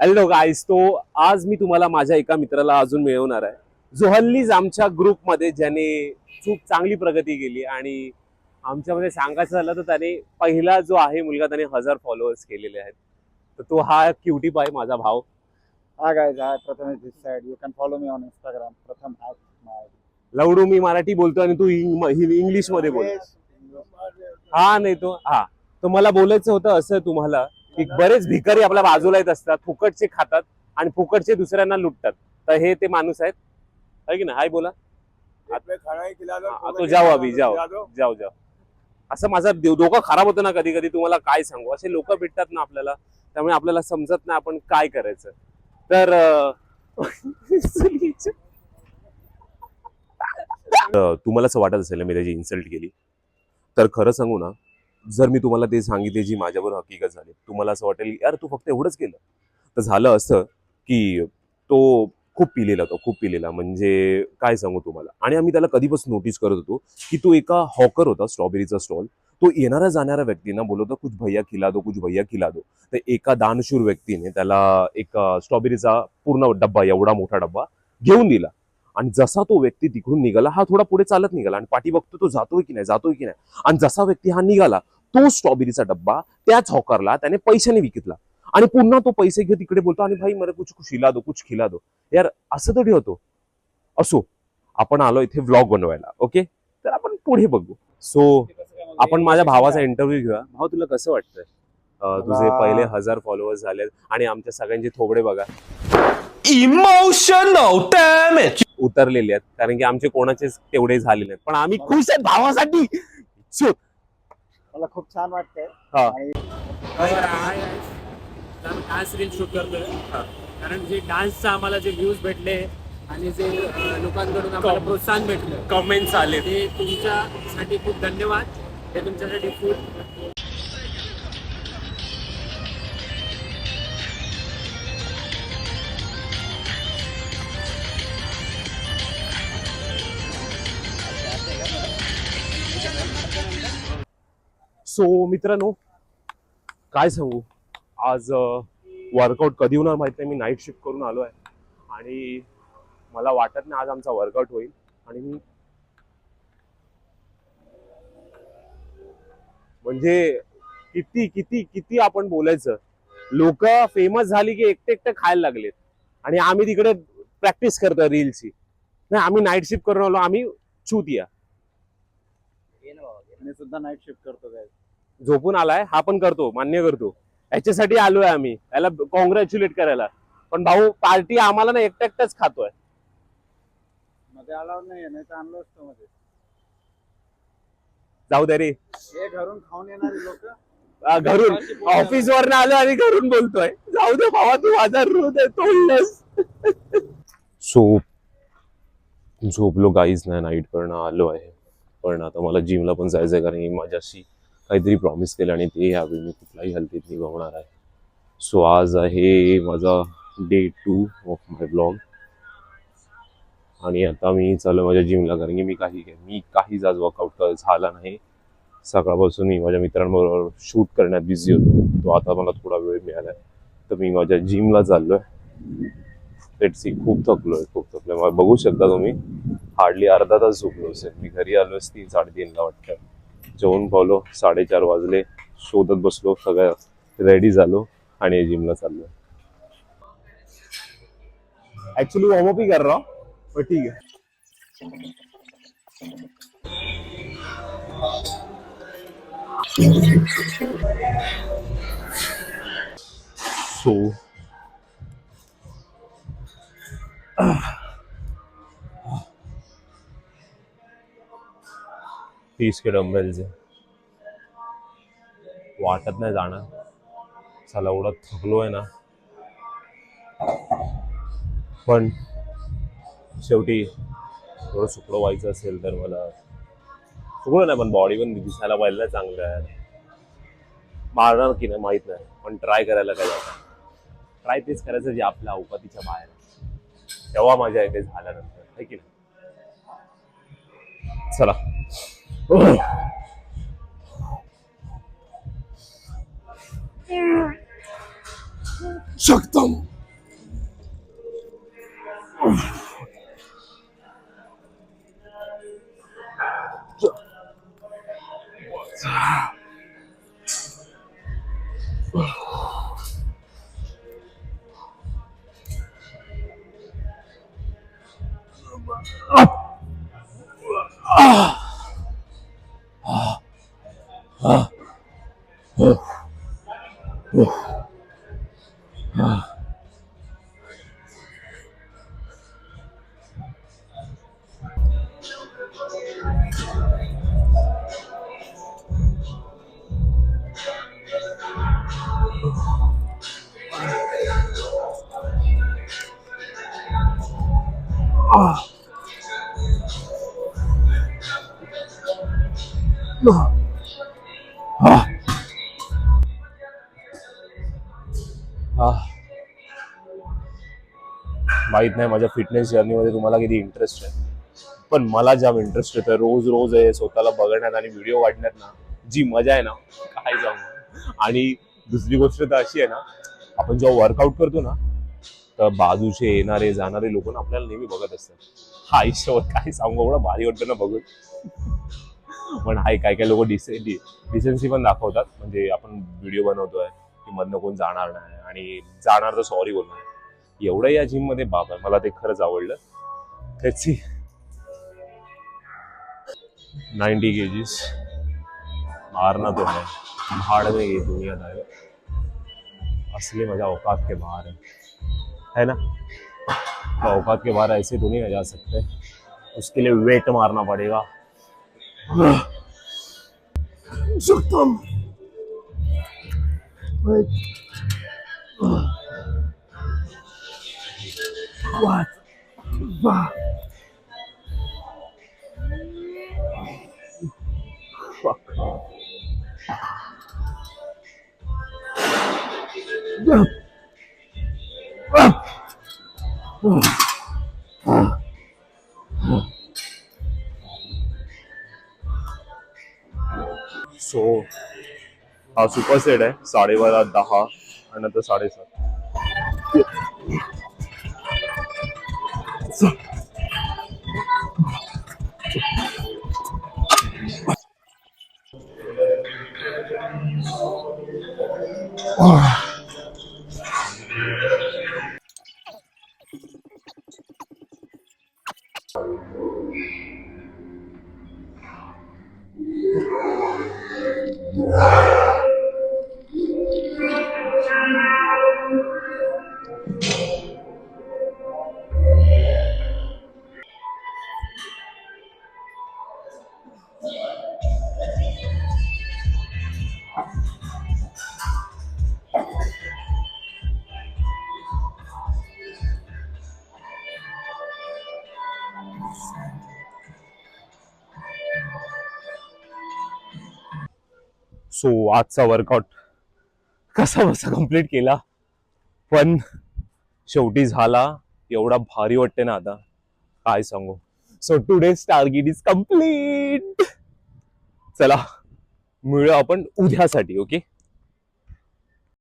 Hello गाईस तो आज मी तुम्हाला माझ्या एका मित्राला अजून मिळवणार आहे. जो हल्लीच आमच्या ग्रुपमध्ये ज्याने खूप चांगली प्रगती केली आणि आमच्यामध्ये सांगायचं झालं तर त्याने पहिला जो आहे मुलगा त्याने हजार फॉलोअर्स केलेले आहेत. तर तो हा क्युटी आहे माझा भाव side. You can follow me on Instagram. Pratham at my. लवडू मी मराठी बोलतो आणि तू इंग्लिशमध्ये बोल. हा नाही तो हा. तर मला बोलायचं होतं असं तुम्हाला. की बरेच भिकारी आपल्या बाजूला येत असतात फुकटचे खातात आणि फुकटचे दुसऱ्यांना लुटतात. तर हे ते माणूस आहेत. आहे की ना हाय बोला. हाँ, तो जाओ अभी जाओ जाओ जाओ असं माझा डोकं खराब होतं ना कधी कधी तुम्हाला काय सांगू? असे लोक भेटतात ना आपल्याला त्यामुळे आपल्याला समजत नाही आपण काय करायचं. तर तुम्हाला असं वाटत असेल ना मी त्याची इन्सल्ट केली. तर खरं सांगू ना जर मी तुम्हाला ते सांगितले जी माझ्यावर हकीकत झाली तुम्हाला असं वाटेल यार तू फक्त एवढंच केलं. तर झालं असं की तो खूप पिलेला तो खूप पिलेला. म्हणजे काय सांगू तुम्हाला? आणि आम्ही त्याला कधीपासून नोटीस करत होतो की तो एका हॉकर होता स्ट्रॉबेरीचा स्टॉल तो येणाऱ्या जाणाऱ्या व्यक्तींना बोलवतो कुछ भैया खिला दो कुछ भैया खिला दो. तर एका दानशूर व्यक्तीने त्याला एक स्ट्रॉबेरीचा पूर्ण डब्बा एवढा मोठा डब्बा घेऊन दिला. आणि जसा तो व्यक्ती तिकडून निघाला हा थोडा पुढे चालत निघाला. आणि पाठी बघतो तो जातोय की नाही जातोय की नाही. आणि जसा व्यक्ती हा निघाला तो स्ट्रॉबेरीचा डब्बा त्याच हॉकरला त्याने पैशाने विकतला आणि पुन्हा तो पैसे घेत तिकडे बोलतो आणि भाई मला कुछ खिला दो कुछ खिला दो. यार असं तरी होतो. असो आपण आलो इथे व्लॉग बनवायला ओके तर आपण पुढे बघू. सो आपण माझ्या भावाचा इंटरव्ह्यू घेऊया. भाऊ तुला कसं वाटतंय? तुझे पहिले हजार फॉलोअर्स झाले आणि आमच्या सगळ्यांचे थोबडे बघा. Emotional damage. उतरलेले आहेत कारण की आमचे कोणाचेच तेवढे झाले नाहीत. पण आम्ही खुश आहेत भावासाठी. मला खूप छान वाटतंय. हा. आणि डान्स रील शूट करतोय. कारण जे डान्सचं आम्हाला जे व्ह्यूज भेटले आणि जे अं, लोकांकडून आम्हाला प्रोत्साहन भेटलं कमेंट्स आले ते तुमच्यासाठी खूप धन्यवाद. हे तुमच्यासाठी खूप सो मित्रांनो काय सांगू? आज वर्कआउट कधी होणार माहीत नाही. मी नाईट शिफ्ट करून आलो आहे. आणि मला वाटत नाही आज आमचा वर्कआउट होईल. आणि मी म्हणजे किती किती किती आपण बोलायचं? लोक फेमस झाली की एकटे एकटे खायला लागलेत. आणि आम्ही तिकडे प्रॅक्टिस करतोय रीलची नाही आम्ही नाईट शिफ्ट करून आलो आम्ही छूत मी सुद्धा नाईट शिफ्ट करतो काय झोपून आलाय हा पण करतो मान्य करतो. याच्यासाठी आलोय आम्ही याला कॉंग्रॅच्युलेट करायला. पण भाऊ पार्टी आम्हाला ना एकटा एकटाच खातोय. मध्ये अलाउड नाही नाही तर आणलं असतं मध्ये. जाऊ दे रे. हे घरून खाऊन येणारी लोक. आ, घरून. ऑफिस वर आलो आणि घरून बोलतोय. जाऊ दे भावा तू माझा हृदय तोडलंस. सो झोपलो काहीच नाही नाईट करणं आलो आहे. पण आता मला जिमला पण जायचं आहे कारण की माझ्याशी काहीतरी प्रॉमिस केलं आणि ते ह्यावेळी मी कुठलाही हलतीत निभावणार आहे. सो आज आहे माझा day two of my blog आणि आता मी चालू माझ्या जिमला कारण की मी काही मी काहीच आज वर्कआउट झाला नाही. सकाळपासून मी माझ्या मित्रांबरोबर शूट करण्यात बिझी होतो. तो आता मला थोडा वेळ मिळाला तर मी माझ्या जिमला चाललो आहे लेट सी खूप थकलो आहे खूप थकलो आहे बघू शकता तुम्ही. हार्डली अर्धा तास झोपलो असेल. मी घरी आलो तीन साडेतीनला वाटतं. जेवण पावलो साडेचार वाजले शोधत बसलो सगळ्या रेडी झालो आणि जिमला चाललो ऍक्च्युली वॉर्मअप ही कर रहा पण ठीक आहे सो तीस के डंबेल्स आहे वाटत नाही जाणार. चला एवढं थकलो आहे ना. पण शेवटी थोडं सुकडं व्हायचं असेल तर मला सुकडं नाही पण बॉडी पण दिसायला पाहिजे चांगलं आहे. मारणार की नाही माहीत नाही पण ट्राय करायला काय ट्राय तेच करायचं जे आपल्या अवकातीच्या बाहेर तेव्हा माझ्या इथे झाल्यानंतर आहे की नाही? चला. शक्तम Wow. 哇啊！啊！啊！माहीत नाही माझ्या फिटनेस जर्नीमध्ये तुम्हाला किती इंटरेस्ट आहे. पण मला जाम इंटरेस्ट येतं रोज रोज आहे स्वतःला बघण्यात आणि व्हिडिओ वाढण्यात ना जी मजा आहे ना काय जाऊ. आणि दुसरी गोष्ट तर अशी आहे ना आपण जेव्हा वर्कआउट करतो ना तर बाजूचे येणारे जाणारे लोक ना आपल्याला नेहमी बघत असतात. हा आयुष्यावर काय सांगू एवढं भारी वाटतं ना बघून. पण हाय काय काय लोक डिसे डिसेन्सी पण दाखवतात. म्हणजे आपण व्हिडिओ बनवतोय की मधनं कोण जाणार नाही. आणि जाणार तर सॉरी बोलणार. एवढं या जिममध्ये बाप आहे मला ते खरंच आवडलं. त्याची नाईन्टी के जीज मारना तो है भाड़ में ये दुनियादारी असली मजा औकात के बाहर है. है ना? तो औकात के बाहर ऐसे तो नहीं जा सकते. उसके लिए वेट मारना पड़ेगा. सुक्तम What? Fuck. सो हा सुपर सेट आहे साडेबारा दहा आणि नंतर साडेसात Oh. सो आजचा वर्कआउट कसा बसा कंप्लीट केला. पण शेवटी झाला एवढा भारी वाटते ना आता. काय सांगू? So today target is complete चला मिळू आपण उद्यासाठी ओके